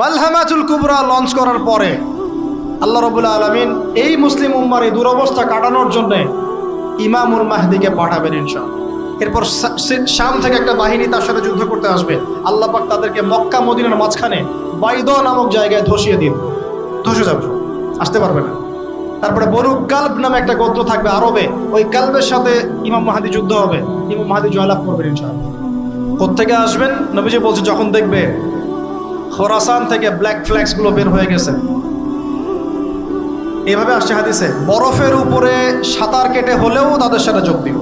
মালহামাতুল কুবরা launch করার পরে আল্লাহ রবুল্লা আলমিন এই মুসলিম উম্মার এই দুরবস্থা কাটানোর জন্য ইমামুল মাহদিকে পাঠাবেন ইনশাল এরপর শাম থেকে একটা বাহিনী তার সাথে যুদ্ধ করতে আসবে। আল্লাহ পাক তাদেরকে মক্কা মদিনার মাঝখানে বাইদ নামক জায়গায় ধসিয়ে দিন। ধসে যাবে আসতে পারবে না। তারপরে বরু কাল্ব নামে একটা গোত্র থাকবে আরবে। ওই কাল্বের সাথে ইমাম মাহাদি যুদ্ধ হবে। ইমাম মাহাদি জয়লাভ করবেন ইনশাল কোথেকে আসবেন? নবীজি বলছে, যখন দেখবে খোরাসান থেকে ব্ল্যাক ফ্ল্যাক্সগুলো বের হয়ে গেছে। এভাবে আসছে হাদিসে, বরফের উপরে সাঁতার কেটে হলেও তাদের সাথে যোগ দিব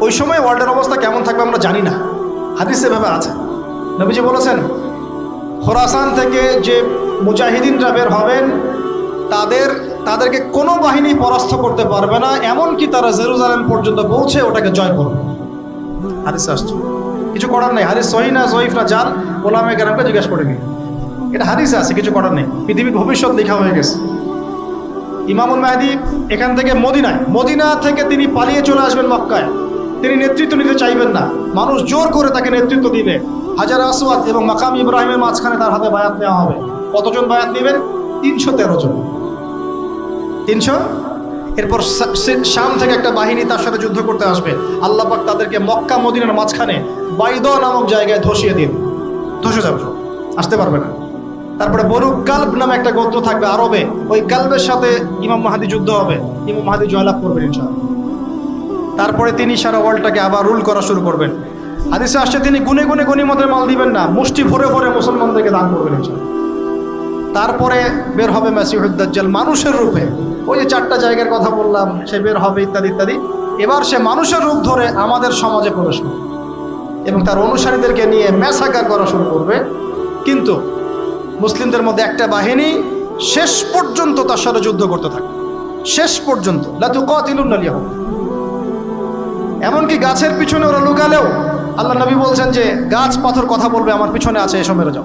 ওই সময় ওয়ার্ল্ডের অবস্থা কেমন থাকবে আমরা জানি না। হাদিস এভাবে আছে। নবীজি বলেছেন, খোরাসান থেকে যে মুজাহিদিনরা বের হবেন, তাদের, তাদেরকে কোনো বাহিনী পরাস্ত করতে পারবে না, এমনকি তারা জেরুজালেম পর্যন্ত পৌঁছে ওটাকে জয় করবে। হাদিস আসছে। কিছু করার নেই। হাদিস সহি না জয়ীফ না জাল ওলামে গ্রামকে জিজ্ঞেস করে নি। এটা হাদিসে আছে, কিছু করার নেই। পৃথিবীর ভবিষ্যৎ লেখা হয়ে গেছে। ইমামুল মাহদি এখান থেকে মদিনায়, মদিনা থেকে তিনি পালিয়ে চলে আসবেন মক্কায়। তিনি নেতৃত্ব নিতে চাইবেন না। মানুষ জোর করে তাকে নেতৃত্ব দিবে। হাজার আসওয়াদ এবং মাকাম ইব্রাহিমের মাঝখানে তার হাতে বায়াত নেওয়া হবে। কতজন বায়াত নেবেন? তিনশো তেরো জন। তিনশো? এরপর শাম থেকে একটা বাহিনী তার সাথে যুদ্ধ করতে আসবে। আল্লাহ পাক তাদেরকে মক্কা মদিনার মাঝখানে বাইদ নামক জায়গায় ধসিয়ে দিন। ধসে যাবে আসতে পারবে না। তারপরে বরু কাল্ব নামে একটা গোত্র থাকবে আরবে। ওই কাল্বের সাথে ইমাম মাহাদি যুদ্ধ হবে। ইমাম মাহাদি জয়লাভ করবেন ইনশাআল্লাহ। তারপরে তিনি সারা ওয়ার্ল্ডটাকে আবার রুল করা শুরু করবেন। হাদিসে আসছে তিনি গুনে গুনে গণিমতের মাল দিবেন না। মুষ্টি ভরে ভরে মুসলমানদেরকে দান করবেন ইনশাআল্লাহ। তারপরে বের হবে মাসিহুদ্দাজ্জাল মানুষের রূপে। ওই যে চারটা জায়গার কথা বললাম, সে বের হবে ইত্যাদি ইত্যাদি। এবার সে মানুষের রূপ ধরে আমাদের সমাজে প্রবেশ করবে এবং তার অনুসারীদেরকে নিয়ে ম্যাসাকার করা শুরু করবে। কিন্তু মুসলিমদের মধ্যে একটা বাহিনী শেষ পর্যন্ত তার সাথে যুদ্ধ করতে থাকে। শেষ পর্যন্ত। লাতু কাতিলুন আলিয়াহুম এমনকি গাছের পিছনে ওরা লুকালেও আল্লাহ নবী বলছেন যে, গাছ পাথর কথা বলবে, আমার পিছনে আছে, এসো মেরে যাও।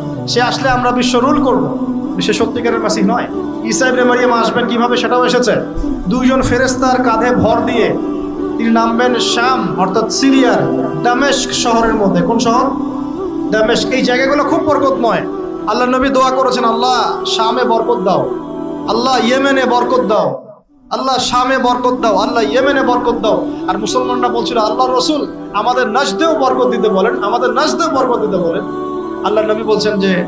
সে আসলে আমরা বিশ্ব রুল করব। বিশ্বের সত্যিকারের মাসিহ নয়। ইসাইবরে মারিয়াম আসবেন কীভাবে সেটাও এসেছে। দুইজন ফেরেস্তার কাঁধে ভর দিয়ে তিনি নামবেন শাম, অর্থাৎ সিরিয়ার দামেস্ক শহরের মধ্যে। কোন শহর? দামেস্ক। এই জায়গাগুলো খুব বরকতময়। আল্লাহ নবী দোয়া করেছেন, আল্লাহ, শামে বরকত দাও। আল্লাহ, ইয়েমেনে বরকত দাও। আল্লাহ, শামে বরকত দাও। আল্লাহ, ইয়েমেনে বরকত দাও। আর মুসলমানরা বলছিল আল্লাহ রসুল আমাদের নাজদেও বরকত দিতে বলেন, আমাদের নাজদেও বরকত দিতে বলেন। আল্লাহ নবী বলছেন যে,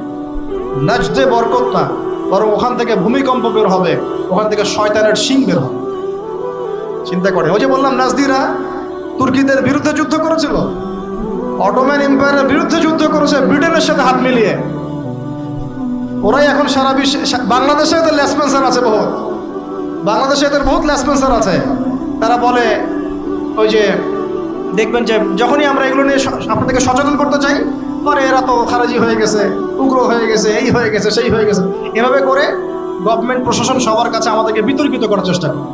নাজদে বরকত না, বরং ওখান থেকে ভূমিকম্প বের হবে, ওখান থেকে শয়তানের শিং বের হবে। চিন্তা করে। ওই যে বললাম, নাজদিরা তুর্কিদের বিরুদ্ধে যুদ্ধ করেছিল। অটোম্যান এম্পায়ারের বিরুদ্ধে যুদ্ধ করেছে, ব্রিটেনের সাথে হাত মিলিয়ে। ওরাই এখন সারা বিশ্বে বাংলাদেশে এদের লেসপেন্সার আছে বহুত। বাংলাদেশে এদের বহুত লেসপেন্সার আছে। তারা বলে, ওই যে, দেখবেন যে, যখনই আমরা এগুলো নিয়ে আপনাদেরকে সচেতন করতে চাই পরে এরা তো খারাজি হয়ে গেছে, উগ্র হয়ে গেছে, এই হয়ে গেছে, সেই হয়ে গেছে। এভাবে করে গভর্নমেন্ট প্রশাসন সবার কাছে আমাদেরকে বিতর্কিত করার চেষ্টা করে।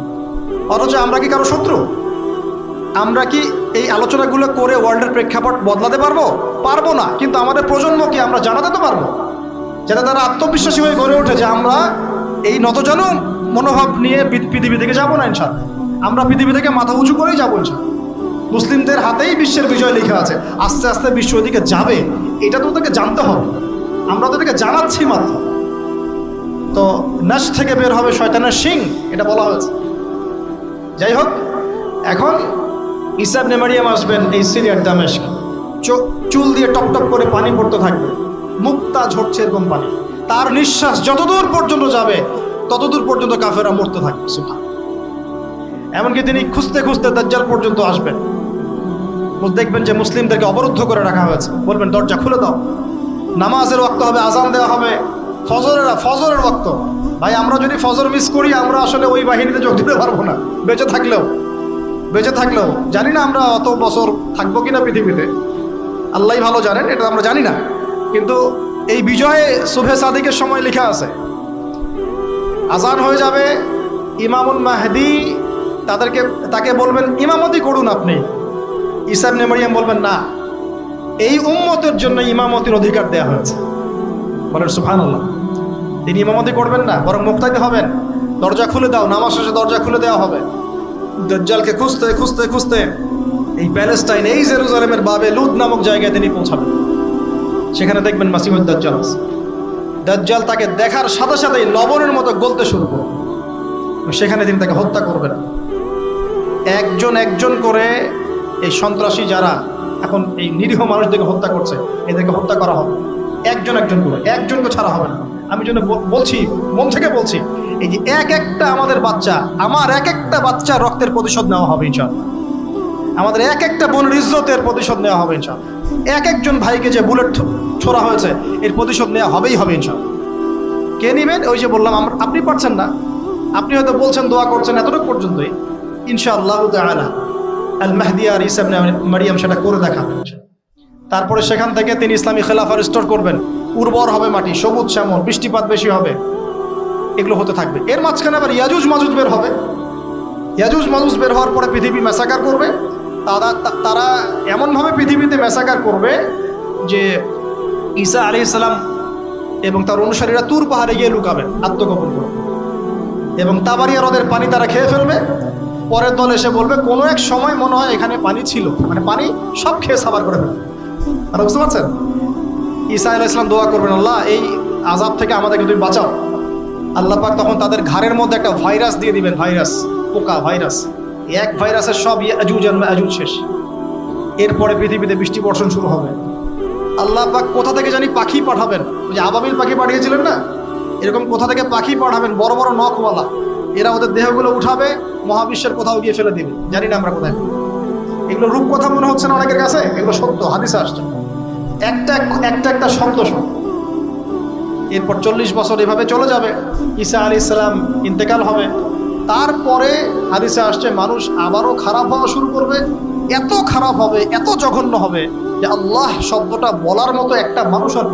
অথচ আমরা কি কারও শত্রু? আমরা কি এই আলোচনাগুলো করে ওয়ার্ল্ডের প্রেক্ষাপট বদলাতে পারব? পারব না। কিন্তু আমাদের প্রজন্মকে আমরা জানাতে তো পারব। যাতে তারা আত্মবিশ্বাসী হয়ে গড়ে ওঠে যে আমরা এই নতজানু মনোভাব নিয়ে পৃথিবী থেকে যাব না ইনশাল আমরা পৃথিবী থেকে মাথা উঁচু করেই যাব ইনশাল মুসলিমদের হাতেই বিশ্বের বিজয় লেখা আছে। আস্তে আস্তে বিশ্ব ওদিকে যাবে, এটা তো ওদেরকে জানতে হবে। আমরা তাদেরকে জানাচ্ছি মাত্র। তো নাচ থেকে বের হবে শয়তানের সিং এটা বলা হয়েছে। যাই হোক, এখন ইসাব নেমারিয়াম আসবেন এই সিরিয়ার দামেশক চুল দিয়ে টপ টপ করে পানি পড়তে থাকবে। মুক্তা ঝরছে এরকম পানি। তার নিঃশ্বাস যতদূর পর্যন্ত যাবে, ততদূর পর্যন্ত কাফেরা মরতে থাকবে। এমনকি তিনি খুঁজতে খুঁজতে দাজ্জাল পর্যন্ত আসবেন। দেখবেন যে মুসলিমদেরকে অবরুদ্ধ করে রাখা হয়েছে। বলবেন, দরজা খুলে দাও। নামাজের ওয়াক্ত হবে, আজান দেওয়া হবে। ফজরের ফজরের ওয়াক্ত। ভাই, আমরা যদি ফজর মিস করি, আমরা আসলে ওই বাহিনীতে যোগ দিতে পারব না। বেঁচে থাকলেও বেঁচে থাকলেও। জানি না আমরা অত বছর থাকব কিনা পৃথিবীতে। আল্লাহ ভালো জানেন, এটা আমরা জানি না। কিন্তু এই বিজয়ে শুভে সাদিকের সময় লেখা আছে, আজান হয়ে যাবে ইমামুল মাহদি তাদেরকে, তাকে বলবেন, ইমামতি করুন আপনি। ইসাব নেমারিয়াম বলবেন, না, এই উম্মতের জন্য ইমামতির অধিকার দেওয়া হয়েছে। বলেন সুফান আল্লাহ তিনি ইমামতি করবেন না, বরং মুক্তাইতে হবেন। দরজা খুলে দাও, নামাজ শেষে দরজা খুলে দেওয়া হবে। দজ্জালকে খুঁজতে খুঁজতে খুঁজতে এই প্যালেস্টাইন, এই জেরুজালেমের বাবে লুদ নামক জায়গায় তিনি পৌঁছাবেন। সেখানে দেখবেন মাসিমুদ দাজ্জাল আছে। দাজ্জাল তাকে দেখার সাথে সাথেই লবণের মতো গলতে শুরু করবে। সেখানে তিনি তাকে হত্যা করবেন। একজন একজন করে এই সন্ত্রাসী যারা এখন এই নিরীহ মানুষদেরকে হত্যা করছে, এদেরকে হত্যা করা হবে। একজন একজন করে, একজনকে ছাড়া হবে না। আমি জন্য বল- বলছি, মন থেকে বলছি, এই যে এক একটা আমাদের বাচ্চা, আমার এক একটা বাচ্চা রক্তের প্রতিশোধ নেওয়া হবে ইনশাল্লাহ আমাদের এক একটা বোনের ইজ্জতের প্রতিশোধ নেওয়া হবে ইনশাল্লাহ এক একজন ভাইকে যে বুলেট ছোড়া হয়েছে, এর প্রতিশোধ নেওয়া হবেই হবে ইনশাল্লাহ কে নিবেন? ওই যে বললাম আপনি পারছেন না। আপনি হয়তো বলছেন, দোয়া করছেন, এতটুকু পর্যন্তই। ইনশাআল্লাহ তাআলা। আল আর ইসা ইবনে মারিয়াম সেটা করে দেখাবেন তারপরে সেখান থেকে তিনি ইসলামী খেলাফা রিস্টোর করবেন। উর্বর হবে মাটি, সবুজ শ্যামল, বৃষ্টিপাত বেশি হবে, এগুলো হতে থাকবে। এর মাঝখানে আবার ইয়াজুজ মাজুজ বের হবে। ইয়াজুজ মাজুজ বের হওয়ার পরে পৃথিবী মেসাকার করবে। তারা তারা এমনভাবে পৃথিবীতে মেসাকার করবে যে ঈসা আলি ইসলাম এবং তার অনুসারীরা তুর পাহাড়ে গিয়ে লুকাবেন আত্মগোপন করবে। এবং তাবারিয়া হ্রদের পানি তারা খেয়ে ফেলবে। পরের দল এসে বলবে, কোনো এক সময় মনে হয় এখানে পানি ছিল। মানে পানি সব খেয়ে সাবার করে ফেলবে। আর বুঝতে পারছেন? ঈসা আলাহ ইসলাম দোয়া করবেন, আল্লাহ, এই আজাব থেকে আমাদেরকে তুমি বাঁচাও। আল্লাহ পাক তখন তাদের ঘাড়ের মধ্যে একটা ভাইরাস দিয়ে দিবেন, ভাইরাস, পোকা ভাইরাস। এক ভাইরাসের সব আজুজ আজুজ শেষ। এরপরে পৃথিবীতে বৃষ্টি বর্ষণ শুরু হবে। আল্লাহ পাক কোথা থেকে জানি পাখি পাঠাবেন। ওই যে আবাবিল পাখি পাঠিয়েছিলেন না? এরকম কোথা থেকে পাখি পাঠাবেন? বড় বড় নখওয়ালা। এরা ওদের দেহগুলো উঠাবে, মহাবিশ্বের কোথাও গিয়ে ফেলে দিবে। জানি না আমরা কোথায়। এগুলো রূপ কথা মনে হচ্ছে না অনেকের কাছে? এগুলো সত্য, হাদিসে আসছে। একটা একটা একটা শব্দ শব্দ এরপর চল্লিশ বছর এভাবে চলে যাবে। ঈসা আলী ইসলাম ইন্তেকাল হবে। তারপরে হাদিসে আসছে, মানুষ আবারও খারাপ হওয়া শুরু করবে। এত খারাপ হবে, এত জঘন্য হবে যে আল্লাহ শব্দটা বলার মতো একটা মানুষ আর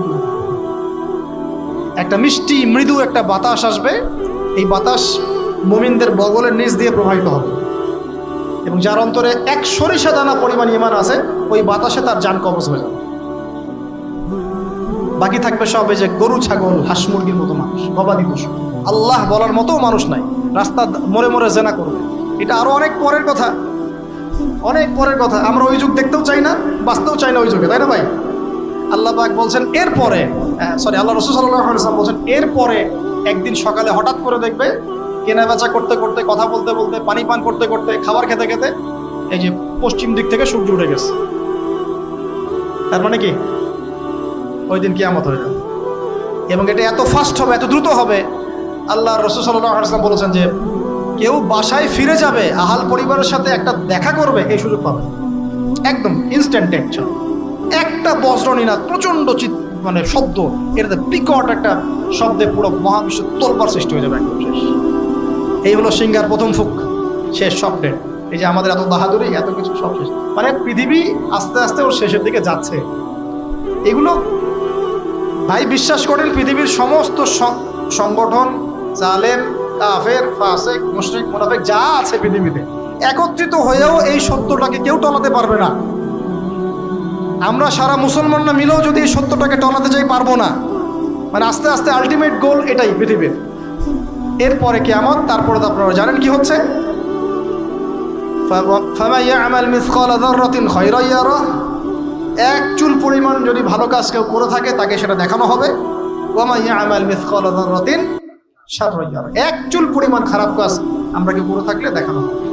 একটা মিষ্টি, মৃদু একটা বাতাস আসবে। এই বাতাস মুমিনদের বগলের নিচ দিয়ে প্রবাহিত হবে। এবং যার অন্তরে এক সরিষা দানা পরিমাণ ইমান আছে, ওই বাতাসে তার যান কবজ হয়ে যাবে। বাকি থাকবে সব এই যে গরু, ছাগল, হাঁস, মুরগির মতো মানুষ, গবাদি পশু। আল্লাহ বলার মতো মানুষ নাই। রাস্তা মরে মরে জেনা করবে। এটা আরও অনেক পরের কথা। অনেক পরের কথা। আমরা ওই যুগ দেখতেও চাই না, বাঁচতেও চাই না ওই যুগে, তাই না ভাই? আল্লাহ পাক বলছেন, এরপরে সরি আল্লাহ রসুল সাল্লাম বলছেন, এরপরে একদিন সকালে হঠাৎ করে দেখবে কেনা বেচা করতে করতে, কথা বলতে বলতে, পানি পান করতে করতে, খাবার খেতে খেতে এই যে পশ্চিম দিক থেকে সূর্য উঠে গেছে। তার মানে কি? ওই দিন কিয়ামত হয়ে যাবে এবং এটা এত ফাস্ট হবে, এত দ্রুত হবে। আল্লাহ রসুল সাল্লাম বলেছেন যে, কেউ বাসায় ফিরে যাবে, আহাল পরিবারের সাথে একটা দেখা করবে, এই সুযোগ পাবে। একদম ইনস্ট্যান্টেন্ট একটা বজ্রনীনাথ প্রচণ্ড চিৎ মানে শব্দ, এটাতে বিকট একটা শব্দে পুরো মহাবিশ্ব তোলবার সৃষ্টি হয়ে যাবে একদম শেষ। এই হলো সিঙ্গার প্রথম ফুক, শেষ স্বপ্নের। এই যে আমাদের এত বাহাদুরি, এত কিছু সব শেষ। মানে পৃথিবী আস্তে আস্তে ওর শেষের দিকে যাচ্ছে। এগুলো ভাই বিশ্বাস করেন, পৃথিবীর সমস্ত সংগঠন, জালেম, কাফের, ফাসেক, মুশরিক, মুনাফেক, যা আছে পৃথিবীতে, একত্রিত হয়েও এই সত্যটাকে কেউ টলাতে পারবে না। আমরা সারা মুসলমানরা মিলেও যদি এই সত্যটাকে টলাতে চাই পারব না। মানে আস্তে আস্তে আলটিমেট গোল এটাই পৃথিবীর। এরপরে কেয়ামত, তারপরে তো আপনারা জানেন কি হচ্ছে? এক চুল পরিমাণ যদি ভালো কাজ কেউ করে থাকে, তাকে সেটা দেখানো হবে। এক চুল পরিমাণ খারাপ কাজ আমরা কি করে থাকলে দেখানো হবে।